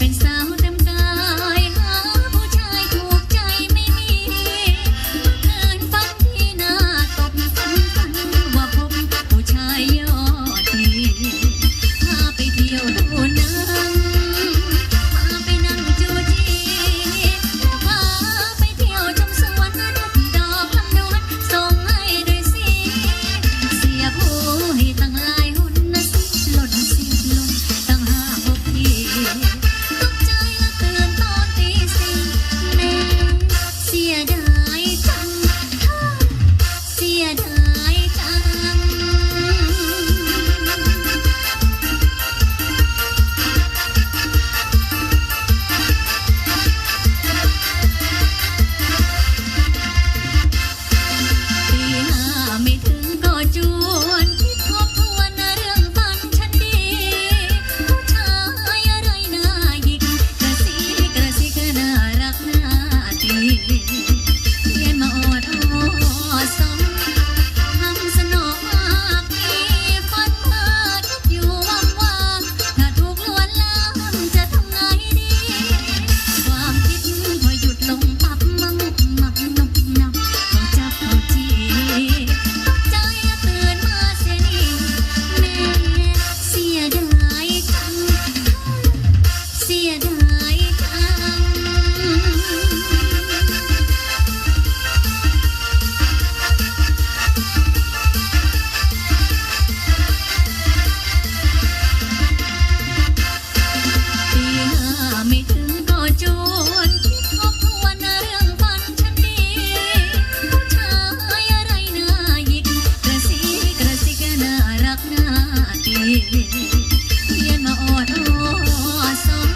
เรักนาตีเพียนมาอดอ้อซ้อ